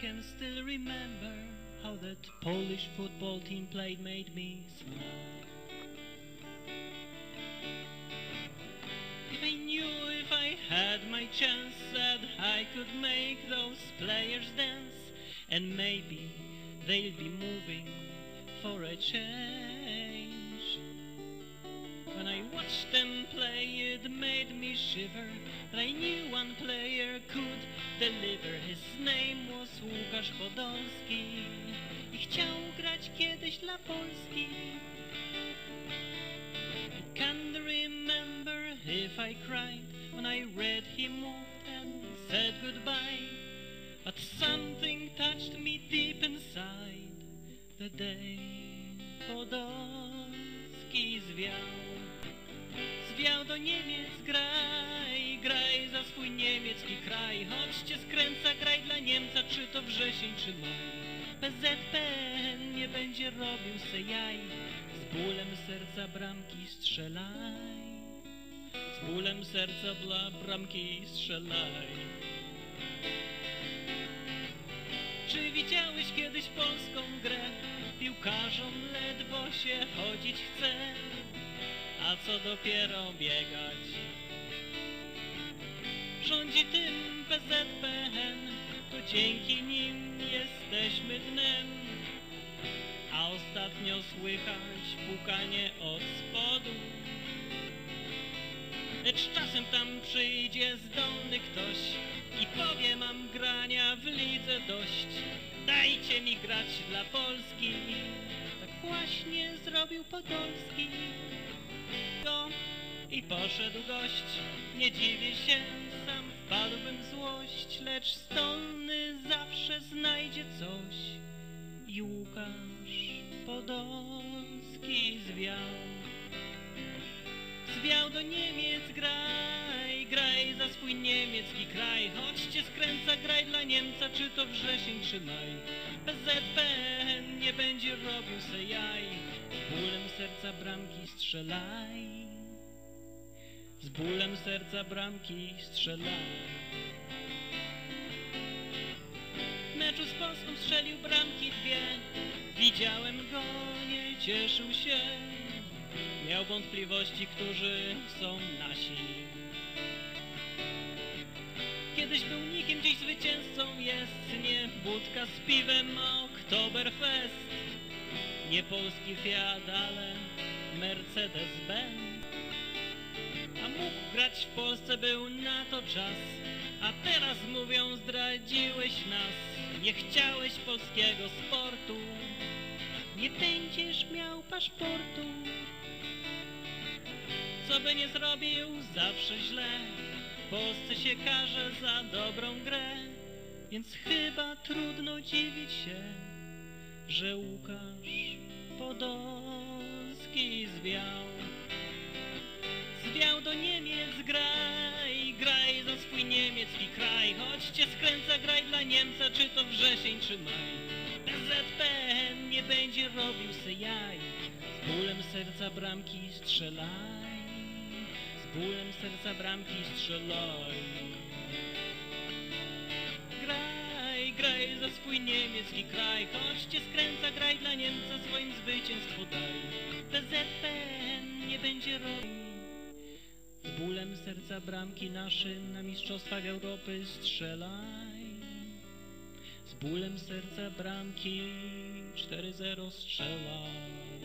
can still remember how that Polish football team played made me smile. If I knew if I had my chance that I could make those players dance and maybe they'll be moving for a change. When I watched them play, it made me shiver. but I knew one player could deliver. His name was Łukasz i chciał grać kiedyś dla Polski. Can't remember if I cried when I read him moved and said goodbye. But something touched me deep inside the day Podolski czy maj. PZPN nie będzie robił se jaj, z bólem serca bramki strzelaj. Z bólem serca dla bramki strzelaj. Czy widziałeś kiedyś polską grę? Piłkarzom ledwo się chodzić chce, a co dopiero biegać. Dzięki nim jesteśmy dnem. A ostatnio słychać pukanie od spodu. Lecz czasem tam przyjdzie zdolny ktoś i powie mam grania w lidze dość. Dajcie mi grać dla Polski. Tak właśnie zrobił Podolski. Go i poszedł gość. Nie dziwię się, w złość, lecz stolny zawsze znajdzie coś. I Łukasz Podolski zwiał. Zwiał do Niemiec, graj, graj za swój niemiecki kraj. Chodźcie skręca, graj dla Niemca, czy to wrzesień, czy maj. PZPN nie będzie robił se jaj. Bólem serca bramki strzelaj. Z bólem serca bramki strzelaj. W meczu z Polską strzelił bramki dwie. Widziałem go, nie cieszył się. Miał wątpliwości, którzy są nasi. Kiedyś był nikim, dziś zwycięzcą jest. Nie budka z piwem, Oktoberfest. Nie polski Fiat, ale Mercedes-Benz. Mógł grać w Polsce, był na to czas. A teraz mówią, zdradziłeś nas. Nie chciałeś polskiego sportu. Nie będziesz miał paszportu. Co by nie zrobił, zawsze źle. W Polsce się karze za dobrą grę. Więc chyba trudno dziwić się, że Łukasz Podolski zwiał. Kraj. Chodźcie skręca, graj dla Niemca, czy to wrzesień, czy maj. PZPN nie będzie robił se jaj. Z bólem serca bramki strzelaj. Z bólem serca bramki strzelaj. Graj, graj za swój niemiecki kraj. Chodźcie skręca, graj dla Niemca, swoim zwycięstwo daj. PZPN nie będzie robił. Z bólem serca bramki naszym na mistrzostwach Europy strzelaj. Z bólem serca bramki 4-0 strzelaj.